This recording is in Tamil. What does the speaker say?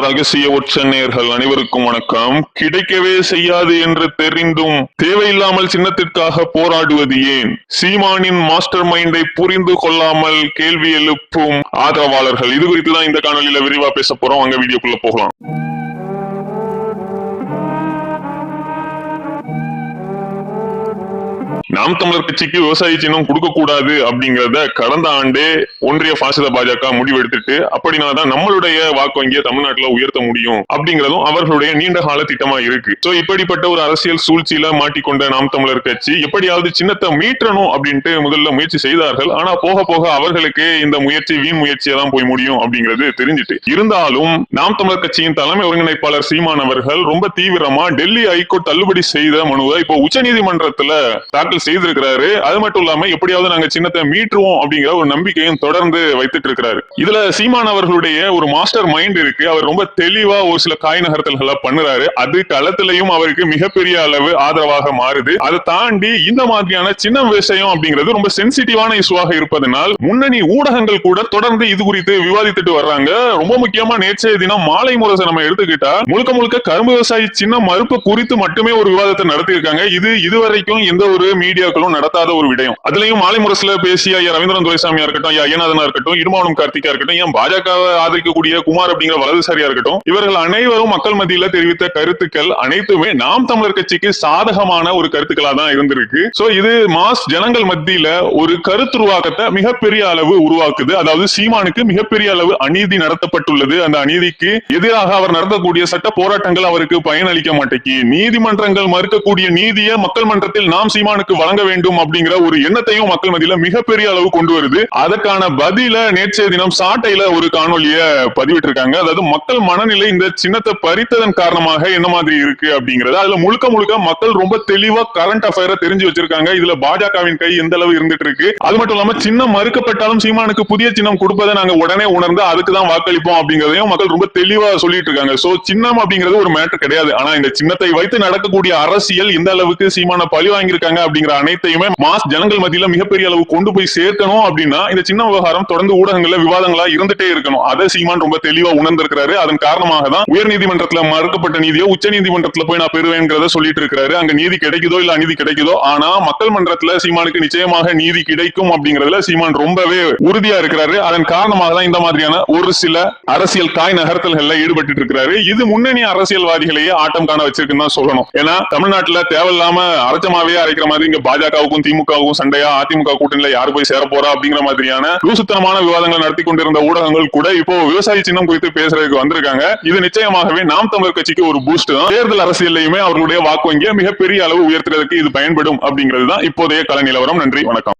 ரகசிய ஒற்ற நேர்கள் அனைவருக்கும் வணக்கம். கிடைக்கவே செய்யாது என்று தெரிந்தும் தேவையில்லாமல் சின்னத்திற்காக போராடுவது ஏன்? சீமானின் மாஸ்டர் மைண்டை புரிந்து கொள்ளாமல் கேள்வி எழுப்பும் ஆதரவாளர்கள். இது குறித்து தான் இந்த காணொலியில விரிவா பேச போறோம். அங்க வீடியோக்குள்ள போகலாம். நாம் தமிழர் கட்சிக்கு விவசாய சின்னம் கொடுக்க கூடாது அப்படிங்கறத கடந்த ஆண்டே ஒன்றிய பாசித பாஜக முடிவெடுத்துட்டு அப்படினாதான் நம்மளுடைய வாக்கு வங்கியை தமிழ்நாட்டுல உயர்த்த முடியும் அப்படிங்கறதும் அவர்களுடைய நீண்ட கால திட்டமா இருக்கு. சோ இப்படிப்பட்ட ஒரு அரசியல் சூழ்ச்சியில மாட்டிக்கொண்ட நாம் தமிழர் கட்சி எப்படியாவது சின்னத்தை மீட்டணும் அப்படின்ட்டு முதல்ல முயற்சி செய்தார்கள். ஆனா போக போக அவர்களுக்கு இந்த முயற்சி வீண் முயற்சியை தான் போய் முடியும் அப்படிங்கிறது தெரிஞ்சிட்டு. இருந்தாலும் நாம் தமிழர் கட்சியின் தலைமை ஒருங்கிணைப்பாளர் சீமான் அவர்கள் ரொம்ப தீவிரமா டெல்லி ஹைகோர்ட் தள்ளுபடி செய்த மனுவை இப்போ உச்சநீதிமன்றத்துல தாக்கல் செய்து செய்திருக்கிறாரு. அது மட்டும் இல்லாம எப்படியாவது நாங்க சின்னத்தை மீட்டுருவோம் அப்படிங்கிற ஒரு நம்பிக்கையும் தொடர்ந்து வைத்துட்டு இருக்கிறாரு. இதுல சீமான் அவர்களுடைய ஒரு மாஸ்டர் மைண்ட் இருக்கு. அவர் ரொம்ப தெளிவா ஒரு சில காய் நகர்த்தல்களை பண்ணுறாரு. அது களத்திலையும் அவருக்கு மிகப்பெரிய அளவு ஆதரவாக மாறுது. அதை தாண்டி இந்த மாதிரியான சின்ன விஷயம் அப்படிங்கிறது ரொம்ப சென்சிட்டிவான இஷ்யூவாக இருப்பதனால் முன்னணி ஊடகங்கள் கூட தொடர்ந்து இது குறித்து விவாதித்துட்டு வர்றாங்க. ரொம்ப முக்கியமா நேற்றைய தினம் மாலை முரசை நம்ம எடுத்துக்கிட்டா முழுக்க முழுக்க கரும்பு விவசாயி சின்ன மறுப்பு குறித்து மட்டுமே ஒரு விவாதத்தை நடத்தியிருக்காங்க. இது இதுவரைக்கும் எந்த ஒரு மீடியா மீடியாக்களும் நடத்தாத ஒரு விடயம். அதுலயும் மாலை முரசுல பேசிய ஐயா ரவீந்திரன் துரைசாமியா இருக்கட்டும் ஐயா ஐயநாதனா இருக்கட்டும் இடுமாவனம் கார்த்திகா இருக்கட்டும் ஏன் பாஜகவை ஆதரிக்கக்கூடிய குமார் அப்படிங்கிற வலதுசாரியா இருக்கட்டும் இவர்கள் அனைவரும் மக்கள் மத்தியில தெரிவித்த கருத்துக்கள் அனைத்துமே நாம் தமிழர் கட்சிக்கு சாதகமான ஒரு கருத்துக்களா தான் இருந்திருக்கு. சோ இது மாஸ் ஜனங்கள் மத்தியில ஒரு கருத்துருவாக்கத்தை மிகப்பெரிய அளவு உருவாக்குது. அதாவது சீமானுக்கு மிகப்பெரிய அளவு அநீதி நடத்தப்பட்டுள்ளது. அந்த அநீதிக்கு எதிராக அவர் நடத்தக்கூடிய சட்ட போராட்டங்கள் அவருக்கு பயனளிக்க மாட்டேங்கி நீதிமன்றங்கள் மறுக்கக்கூடிய நீதியை மக்கள் மன்றத்தில் நாம் சீமானுக்கு வழங்க வேண்டும் அப்படிங்கிற ஒரு எண்ணத்தையும் மக்கள் மத்தியில மிகப்பெரிய அளவு கொண்டு வருது. அதற்கான பதில நேற்றைய தினம் சாட்டையில ஒரு காணொலிய பதிவிட்டிருக்காங்க. அதாவது மக்கள் மனநிலை இந்த சின்னத்தை பறித்ததன் காரணமாக என்ன மாதிரி இருக்கு அப்படிங்கறது அதுல முழுக்க முழுக்க மக்கள் ரொம்ப தெளிவா கரண்ட் அஃபேரை தெரிஞ்சு வச்சிருக்காங்க. இதுல பாஜகவின் கை எந்த அளவு இருந்துட்டு இருக்கு. அது மட்டும் இல்லாம சின்னம் மறுக்கப்பட்டாலும் சீமானுக்கு புதிய சின்னம் கொடுப்பதை நாங்க உடனே உணர்ந்து அதுக்கு தான் வாக்களிப்போம் அப்படிங்கறதையும் மக்கள் ரொம்ப தெளிவா சொல்லிட்டு இருக்காங்க. சோ சின்னம் அப்படிங்கிறது ஒரு மேட்டர் கிடையாது. ஆனா இந்த சின்னத்தை வைத்து நடக்கக்கூடிய அரசியல் எந்த அளவுக்கு சீமான பழி வாங்கியிருக்காங்க அப்படிங்கிற அனைத்தையுமே மாஸ் ஜனங்கள் மத்தியில மிகப்பெரிய அளவு கொண்டு போய் சேர்க்கணும் அப்படின்னா இந்த சின்ன விவகாரம் தொடர்ந்து ஊடகங்கள்ல விவாதங்களா இருந்துட்டே இருக்கணும். அதை சீமான் ரொம்ப தெளிவா உணர்ந்திருக்கிறாரு. அதன் காரணமாக தான் உயர் நீதிமன்றத்துல மறுக்கப்பட்ட நீதியை உச்ச நீதிமன்றத்துல போய் நான் பெறுவேங்கிறத சொல்லிட்டு இருக்கிறாரு. அங்க நீதி கிடைக்குதோ இல்ல அநீதி கிடைக்குதோ ஆனா மக்கள் மன்றத்துல சீமானுக்கு நிச்சயமாக நீதி கிடைக்கும் அப்படிங்கறதுல சீமான் ரொம்பவே உறுதியா இருக்கிறாரு. அதன் காரணமாக தான் இந்த மாதிரியான ஒரு சில அரசியல் காய் நகர்த்தல்கள்ல ஈடுபட்டு இருக்கிறாரு. இது முன்னணி அரசியல்வாதிகளையே ஆட்டம் காண வச்சிருக்குன்னு தான் சொல்லணும். ஏன்னா தமிழ்நாட்டுல தேவையில்லாம அரைச்சமாவே அரைக்கிற மாதிரி இங்க பாஜகவுக்கும் திமுகவுக்கும் சண்டையா அதிமுக கூட்டணியில யார் போய் சேர போறா அப்படிங்கிற மாதிரியான லூசுத்தனமான விவாதங்கள் நடத்தி கொண்டிருந்த ஊடகங்கள் கூட இப்போ விவசாய சின்னம் குறித்து பேசுறதுக்கு வந்திருக்காங்க. இது நிச்சயமாகவே நாம் தமிழர் கட்சிக்கு ஒரு பூஸ்ட் தான். தேர்தல் அரசியல்லையுமே அவர்களுடைய வாக்கு வங்கியை மிகப்பெரிய அளவு உயர்த்துறதுக்கு இது பயன்படும் அப்படிங்கிறது தான் இப்போதைய கலை நிலவரம். நன்றி வணக்கம்.